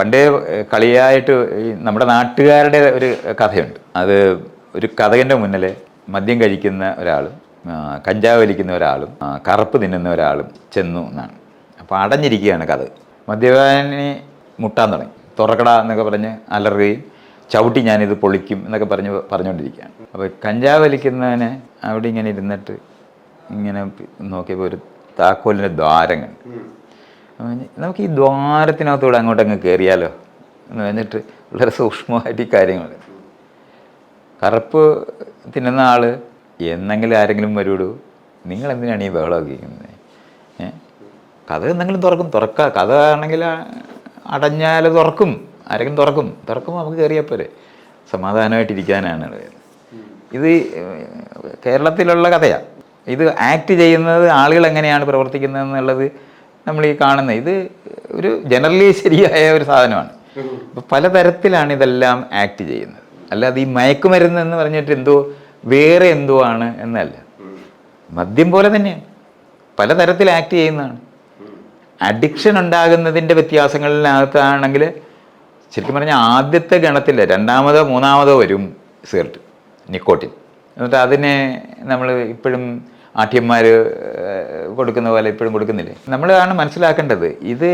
പണ്ടേ കളിയായിട്ട് ഈ നമ്മുടെ നാട്ടുകാരുടെ ഒരു കഥയുണ്ട്. അത് ഒരു കഥകന്റെ മുന്നിൽ മദ്യം കഴിക്കുന്ന ഒരാളും കഞ്ചാവ് വലിക്കുന്ന ഒരാളും കറുപ്പ് തിന്നുന്ന ഒരാളും ചെന്നു എന്നാണ്. അപ്പോൾ അടഞ്ഞിരിക്കുകയാണ് കഥ. മദ്യപാനി മുട്ടാൻ തുടങ്ങി. തുറക്കട എന്നൊക്കെ പറഞ്ഞ് അലറുകയും ചവിട്ടി ഞാനിത് പൊളിക്കും എന്നൊക്കെ പറഞ്ഞ് പറഞ്ഞുകൊണ്ടിരിക്കുകയാണ്. അപ്പോൾ കഞ്ചാവ് വലിക്കുന്നവനെ അവിടെ ഇങ്ങനെ ഇരുന്നിട്ട് ഇങ്ങനെ നോക്കിയപ്പോൾ ഒരു താക്കോലിന്റെ ദ്വാരം നമുക്ക് ഈ ദ്വാരത്തിനകത്തൂടെ അങ്ങോട്ടങ്ങ് കയറിയാലോ എന്ന് പറഞ്ഞിട്ട് വളരെ സൂക്ഷ്മമായിട്ട് ഈ കാര്യങ്ങൾ കറുപ്പ് തിന്നുന്ന ആൾ എന്നെങ്കിലും ആരെങ്കിലും വരുള്ളൂ നിങ്ങൾ എന്തിനാണ് ഈ ബഹളമൊക്കെ ഇരിക്കുന്നത് കഥ എന്തെങ്കിലും തുറക്കും തുറക്കുക കഥ ആണെങ്കിൽ അടഞ്ഞാൽ തുറക്കും. ആരെങ്കിലും തുറക്കും. തുറക്കുമ്പോൾ നമുക്ക് കയറിയാൽ പോരെ. സമാധാനമായിട്ടിരിക്കാനാണ് ഇത് കേരളത്തിലുള്ള കഥയാണ് ഇത് ആക്ട് ചെയ്യുന്നത് ആളുകൾ എങ്ങനെയാണ് പ്രവർത്തിക്കുന്നത് എന്നുള്ളത് നമ്മൾ ഈ കാണുന്നത്. ഇത് ഒരു ജനറലി ശരിയായ ഒരു സാധനമാണ്. അപ്പോൾ പലതരത്തിലാണ് ഇതെല്ലാം ആക്ട് ചെയ്യുന്നത്. അല്ലാതെ ഈ മയക്കുമരുന്ന് എന്ന് പറഞ്ഞിട്ട് എന്തോ വേറെ എന്തോ ആണ് എന്നല്ല. മദ്യം പോലെ തന്നെയാണ്. പലതരത്തിൽ ആക്ട് ചെയ്യുന്നതാണ്. അഡിക്ഷൻ ഉണ്ടാകുന്നതിന്റെ വ്യത്യാസങ്ങളിനകത്താണെങ്കിൽ ശരിക്കും പറഞ്ഞാൽ ആദ്യത്തെ ഗണത്തിൽ രണ്ടാമതോ മൂന്നാമതോ വരും സിഗരറ്റ് നിക്കോട്ടിൻ. എന്നിട്ട് അതിനെ നമ്മൾ ഇപ്പോഴും ആട്യന്മാർ കൊടുക്കുന്ന പോലെ ഇപ്പോഴും കൊടുക്കുന്നില്ലേ? നമ്മളാണ് മനസ്സിലാക്കേണ്ടത് ഇത്